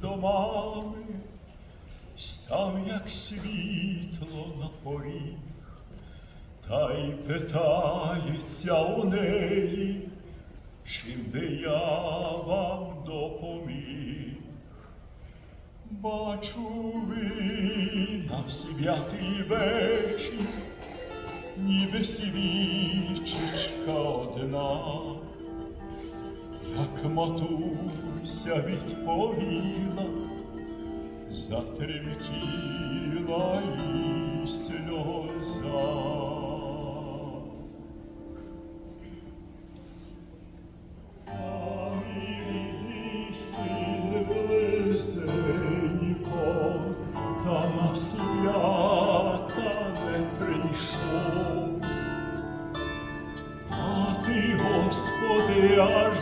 домами, став, як світло на поріг, та й питається у неї, чим би я вам допоміг. Бачу ви на святий вечір, ніби свічечка одна, як матуся відповіла, затремтіла і сльоза. А мій син близенько, та на свята не прийшов. А ти, Господи, аж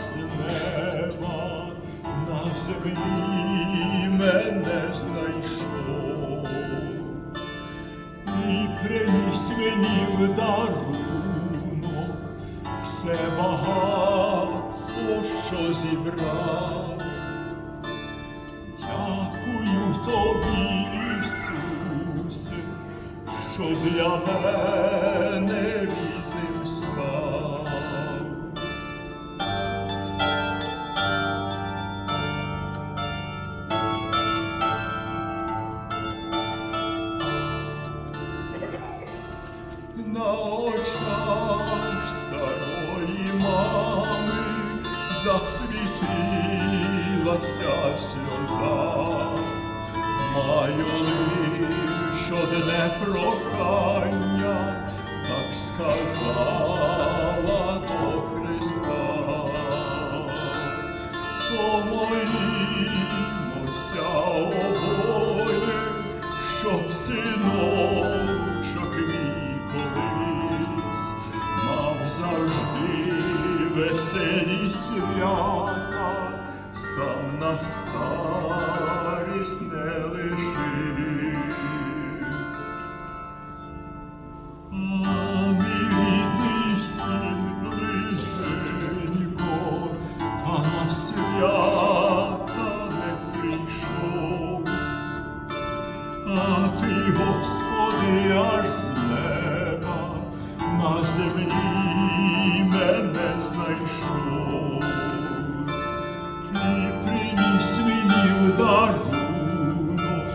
землі мене знайшов і приніс мені в дарунок все багатство, що зібрав. Дякую тобі, Ісусе, що для мене очах старої мами засвітилася сльоза. Маю лиш одне прохання, так сказала до Христа. Помолімося обоє, щоб синочок завжди веселі свята, сам на старість не лишив. А мій син близенько, та на свята не прийшов. А ти, Господи, аж з неба на землі мені дарунок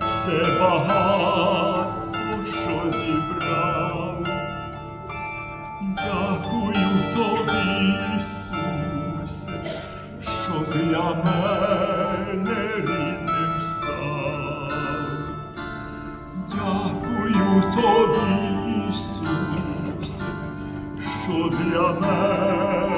все багатство, що зібрав. Дякую тобі, Ісусе, що для мене рідним став. Дякую тобі, Ісусе, що для мене